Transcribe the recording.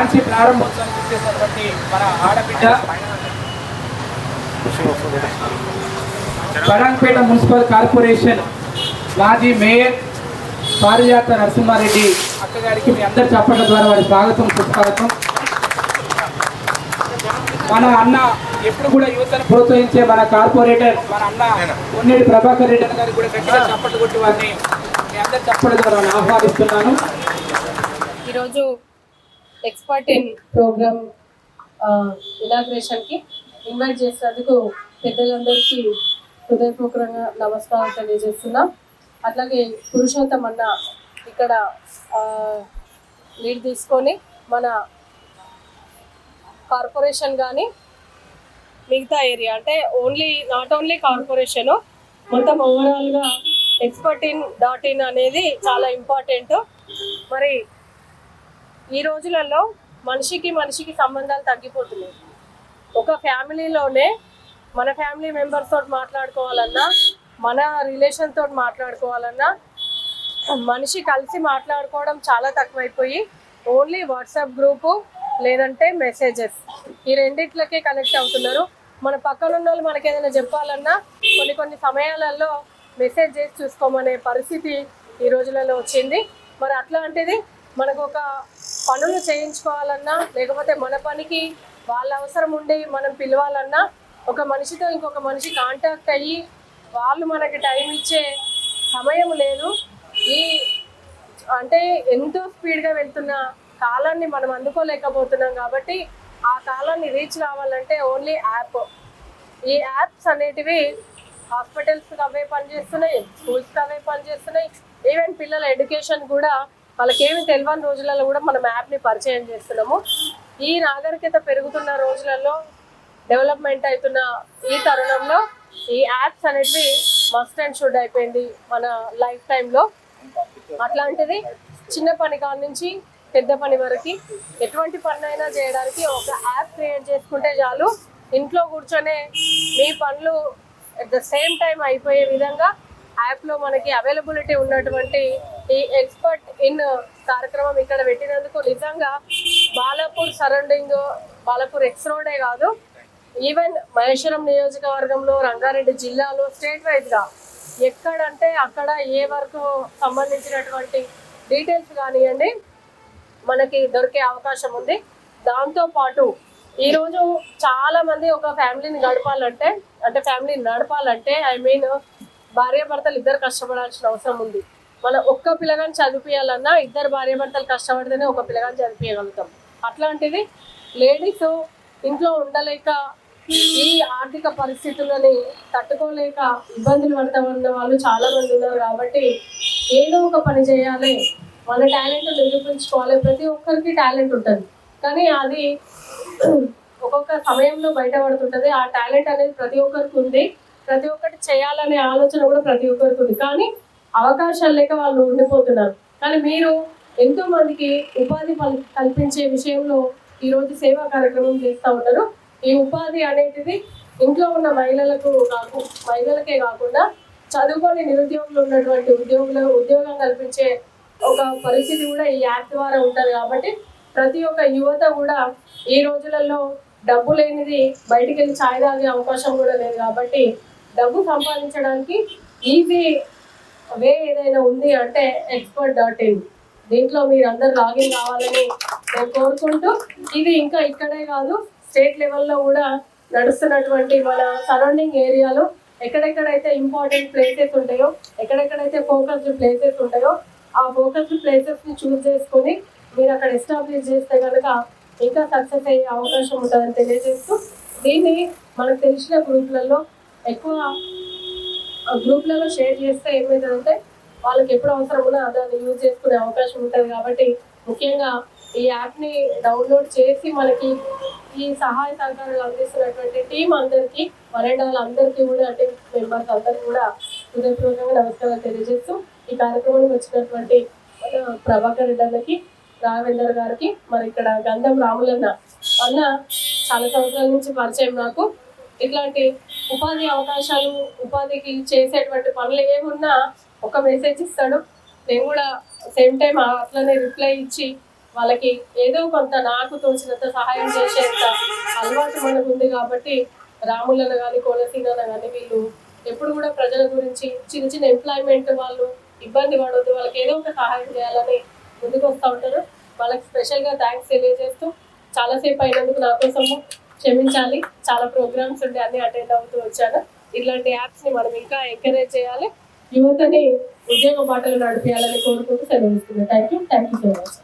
కాంచి ప్రారంభోత్సవం చేసేటువంటి మన ఆడబిడ్డ బడంపేట మున్సిపల్ కార్పొరేషన్ మాజీ మేయర్ పారిజాత నరసింహారెడ్డి అక్కగారికి మీ అందరి చెప్పడం ద్వారా వారి స్వాగతం సుస్వాగతం. మన అన్న ఎప్పుడు కూడా యువతను ప్రోత్సహించే మన కార్పొరేటర్ మన అన్న ఉన్నేటి ప్రభాకర్ రెడ్డి అన్న గారికి కూడా గట్టిగా చప్పట్లు కొట్టి వారిని మీ అందరి చెప్పడం ద్వారా ఆహ్వానిస్తున్నాను. ఈరోజు ఎక్స్పర్ట్ ఇన్ ప్రోగ్రామ్ ఇనాగ్రేషన్కి ఇన్వైట్ చేసినందుకు పెద్దలందరికీ హృదయపూర్వకంగా నమస్కారం తెలియజేస్తున్నాం. అట్లాగే పురుషోత్తం అన్న ఇక్కడ లీడ్ తీసుకొని మన కార్పొరేషన్ కానీ మిగతా ఏరియా అంటే ఓన్లీ నాట్ ఓన్లీ కార్పొరేషన్ మొత్తం ఓవరాల్గా ఎక్స్పర్ట్ ఇన్ డాట్ ఇన్ అనేది చాలా ఇంపార్టెంట్ మరి ఈ రోజులలో మనిషికి మనిషికి సంబంధాలు తగ్గిపోతున్నాయి. ఒక ఫ్యామిలీలోనే మన ఫ్యామిలీ మెంబర్స్ తోటి మాట్లాడుకోవాలన్నా మన రిలేషన్ తోటి మాట్లాడుకోవాలన్నా మనిషి కలిసి మాట్లాడుకోవడం చాలా తక్కువైపోయి ఓన్లీ వాట్సాప్ గ్రూపు లేదంటే మెసేజెస్ ఈ రెండిట్లకే కనెక్ట్ అవుతున్నారు. మన పక్కన ఉన్న వాళ్ళు మనకి ఏదైనా చెప్పాలన్నా కొన్ని కొన్ని సమయాలలో మెసేజ్ చేసి చూసుకోమనే పరిస్థితి ఈ రోజులలో వచ్చింది. మరి అట్లాంటిది మనకు ఒక పనులు చేయించుకోవాలన్నా లేకపోతే మన పనికి వాళ్ళ అవసరం ఉండి మనం పిలవాలన్నా ఒక మనిషితో ఇంకొక మనిషి కాంటాక్ట్ అయ్యి వాళ్ళు మనకి టైం ఇచ్చే సమయం లేదు. ఈ అంటే ఎంతో స్పీడ్గా వెళ్తున్న కాలాన్ని మనం అందుకోలేకపోతున్నాం కాబట్టి ఆ కాలాన్ని రీచ్ కావాలంటే ఓన్లీ యాప్ ఈ యాప్స్ అనేటివి హాస్పిటల్స్కి అవే పనిచేస్తున్నాయి స్కూల్స్కి అవే పనిచేస్తున్నాయి. ఈవెన్ పిల్లల ఎడ్యుకేషన్ కూడా వాళ్ళకి ఏమి తెలియని రోజులలో కూడా మనం యాప్ని పరిచయం చేస్తున్నాము. ఈ నాగరికత పెరుగుతున్న రోజులలో డెవలప్మెంట్ అవుతున్న ఈ తరుణంలో ఈ యాప్స్ అనేటివి మస్ట్ అండ్ షుడ్ అయిపోయింది మన లైఫ్ టైంలో. అట్లాంటిది చిన్న పని కాడి నుంచి పెద్ద పని వరకు ఎటువంటి పని అయినా చేయడానికి ఒక యాప్ క్రియేట్ చేసుకుంటే చాలు. ఇంట్లో కూర్చొనే మీ పనులు అట్ ద సేమ్ టైం అయిపోయే విధంగా యాప్లో మనకి అవైలబిలిటీ ఉన్నటువంటి ఈ ఎక్స్పర్ట్ ఇన్ కార్యక్రమం ఇక్కడ పెట్టినందుకు నిజంగా బాలాపూర్ సరౌండింగ్ బాలాపూర్ ఎక్స్ రోడే కాదు ఈవెన్ మహేశ్వరం నియోజకవర్గంలో రంగారెడ్డి జిల్లాలో స్టేట్ వైజ్గా ఎక్కడంటే అక్కడ ఏ వరకు సంబంధించినటువంటి డీటెయిల్స్ కానివ్వండి మనకి దొరికే అవకాశం ఉంది. దాంతో పాటు ఈరోజు చాలామంది ఒక ఫ్యామిలీని గడపాలంటే అంటే ఫ్యామిలీని నడపాలంటే ఐ మీన్ భార్యాభర్తలు ఇద్దరు కష్టపడాల్సిన అవసరం ఉంది. మన ఒక్క పిల్లగాని చదివించాలన్నా ఇద్దరు భార్యాభర్తలు కష్టపడితేనే ఒక పిల్లగాని చదివించగలుగుతాం అట్లాంటిది లేడీస్ ఇంట్లో ఉండలేక ఈ ఆర్థిక పరిస్థితులని తట్టుకోలేక ఇబ్బందులు పడతామన్న వాళ్ళు చాలా మంది ఉన్నారు కాబట్టి ఏదో ఒక పని చేయాలి. మన టాలెంట్ నిరూపించుకోవాలి. ప్రతి ఒక్కరికి టాలెంట్ ఉంటుంది. కానీ అది ఒక్కొక్క సమయంలో బయటపడుతుంటది. ఆ టాలెంట్ అనేది ప్రతి ఒక్కరికి ఉంది. ప్రతి ఒక్కటి చేయాలనే ఆలోచన కూడా ప్రతి ఒక్కరికి ఉంది. కానీ అవకాశాలు లేక వాళ్ళు ఉండిపోతున్నారు. కానీ మీరు ఎంతో మందికి ఉపాధి కల్పించే విషయంలో ఈ రోజు సేవా కార్యక్రమం చేస్తూ ఉంటారు ఈ ఉపాధి అనేటిది ఇంట్లో ఉన్న మహిళలకు కాకు మహిళలకే కాకుండా చదువుకొని నిరుద్యోగులు ఉన్నటువంటి ఉద్యోగులు ఉద్యోగం కల్పించే ఒక పరిస్థితి కూడా ఈ యాప్ ద్వారా ఉంటుంది కాబట్టి ప్రతి ఒక్క యువత కూడా ఈ రోజులలో డబ్బు లేనిది బయటికి వెళ్ళి ఛాయ్ తాగే అవకాశం కూడా లేదు కాబట్టి డబ్బు సంపాదించడానికి ఈజీ వే ఏదైనా ఉంది అంటే ఎక్స్పర్ట్ డాట్ ఇన్ దీంట్లో మీరు అందరు లాగిన్ కావాలని నేను కోరుకుంటూ ఇది ఇంకా ఇక్కడే కాదు స్టేట్ లెవెల్లో కూడా నడుస్తున్నటువంటి మన సరౌండింగ్ ఏరియాలో ఎక్కడెక్కడైతే ఇంపార్టెంట్ ప్లేసెస్ ఉంటాయో ఎక్కడెక్కడైతే ఫోకస్డ్ ప్లేసెస్ ఉంటాయో ఆ ఫోకస్డ్ ప్లేసెస్ని చూస్ చేసుకొని మీరు అక్కడ ఎస్టాబ్లిష్ చేస్తే కనుక ఇంకా సక్సెస్ అయ్యే అవకాశం ఉంటుందని తెలియజేస్తూ దీన్ని మనకు తెలిసిన గ్రూప్లలో ఎక్కువ గ్రూప్లలో షేర్ చేస్తే ఏమవుతుందంటే వాళ్ళకి ఎప్పుడు అవసరం ఉన్నా దాన్ని యూజ్ చేసుకునే అవకాశం ఉంటుంది కాబట్టి ముఖ్యంగా ఈ యాప్ని డౌన్లోడ్ చేసి మనకి ఈ సహాయ సహకారాలు అందిస్తున్నటువంటి టీం అందరికీ వరండాల అందరికీ కూడా టీం మెంబర్స్ అందరికీ కూడా హృదయపూర్వకంగా నమస్కారాలు తెలియజేస్తూ ఈ కార్యక్రమానికి వచ్చినటువంటి మన ప్రభాకర్ రెడ్డి అన్నకి రాఘవేందర్ గారికి మరి ఇక్కడ గంధం రాములన్న అన్న చాలా సంవత్సరాల నుంచి పరిచయం నాకు. ఇట్లాంటి ఉపాధి అవకాశాలు ఉపాధికి చేసేటువంటి పనులు ఏమున్నా ఒక మెసేజ్ ఇస్తాడు. నేను కూడా సేమ్ టైం అట్లనే రిప్లై ఇచ్చి వాళ్ళకి ఏదో కొంత నాకు తోచినంత సహాయం చేసేంత అలవాటు మనకు ఉంది కాబట్టి రాములను కానీ కోనసీనను కానీ వీళ్ళు ఎప్పుడు కూడా ప్రజల గురించి చిన్న చిన్న ఎంప్లాయ్మెంట్ వాళ్ళు ఇబ్బంది పడవద్దు వాళ్ళకి ఏదో ఒక సహాయం చేయాలని ముందుకు వస్తూ ఉంటారు. వాళ్ళకి స్పెషల్గా థ్యాంక్స్ తెలియజేస్తూ చాలాసేపు అయినందుకు నా కోసము. క్షమించాలి. చాలా ప్రోగ్రామ్స్ ఉండే అన్ని అటెండ్ అవుతూ వచ్చాను. యాప్స్ యాప్స్ని మనం ఇంకా ఎంకరేజ్ చేయాలి. యువతని ఉద్యోగ బాటలు నడిపించాలని కోరుకుంటూ సెలవు thank you thank you so much.